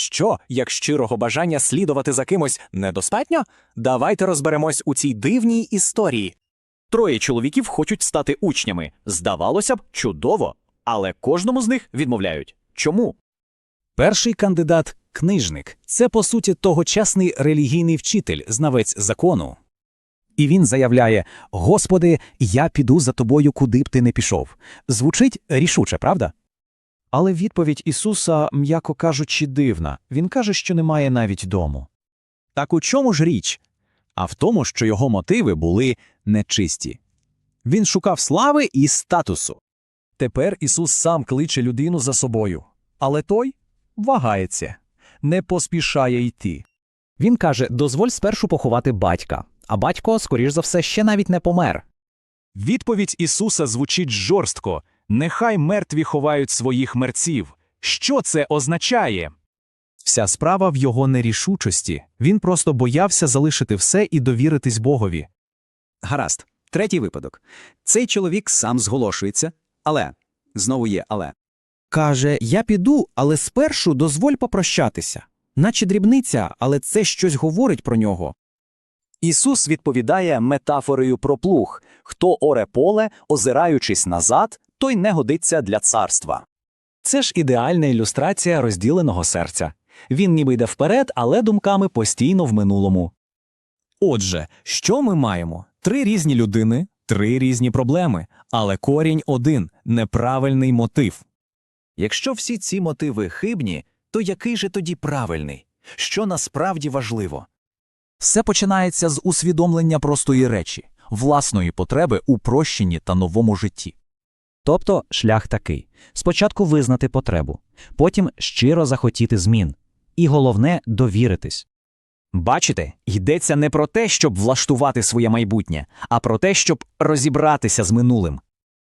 Що, як щирого бажання слідувати за кимось недостатньо? Давайте розберемось у цій дивній історії. Троє чоловіків хочуть стати учнями. Здавалося б, чудово, але кожному з них відмовляють. Чому? Перший кандидат книжник. Це, по суті, тогочасний релігійний вчитель, знавець закону. І він заявляє: Господи, я піду за тобою, куди б ти не пішов. Звучить рішуче, правда? Але відповідь Ісуса, м'яко кажучи, дивна. Він каже, що немає навіть дому. Так у чому ж річ? А в тому, що його мотиви були нечисті. Він шукав слави і статусу. Тепер Ісус сам кличе людину за собою, але той вагається, не поспішає йти. Він каже: дозволь спершу поховати батька, а батько, скоріш за все, ще навіть не помер. Відповідь Ісуса звучить жорстко: нехай мертві ховають своїх мерців. Що це означає? Вся справа в його нерішучості. Він просто боявся залишити все і довіритись Богові. Гаразд, третій випадок. Цей чоловік сам зголошується, але знову є але. Каже, я піду, але спершу дозволь попрощатися. Наче дрібниця, але це щось говорить про нього. Ісус відповідає метафорою про плуг хто оре поле, озираючись назад, той не годиться для царства. Це ж ідеальна ілюстрація розділеного серця. Він ніби йде вперед, але думками постійно в минулому. Отже, що ми маємо? Три різні людини, три різні проблеми, але корінь один неправильний мотив. Якщо всі ці мотиви хибні, то який же тоді правильний? Що насправді важливо? Все починається з усвідомлення простої речі, власної потреби у прощенні та новому житті. Тобто шлях такий: спочатку визнати потребу, потім щиро захотіти змін, і головне довіритись. Бачите, йдеться не про те, щоб влаштувати своє майбутнє, а про те, щоб розібратися з минулим.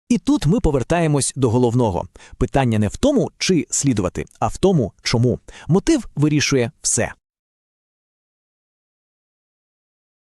І тут ми повертаємось до головного. Питання не в тому, чи слідувати, а в тому, чому. Мотив вирішує все.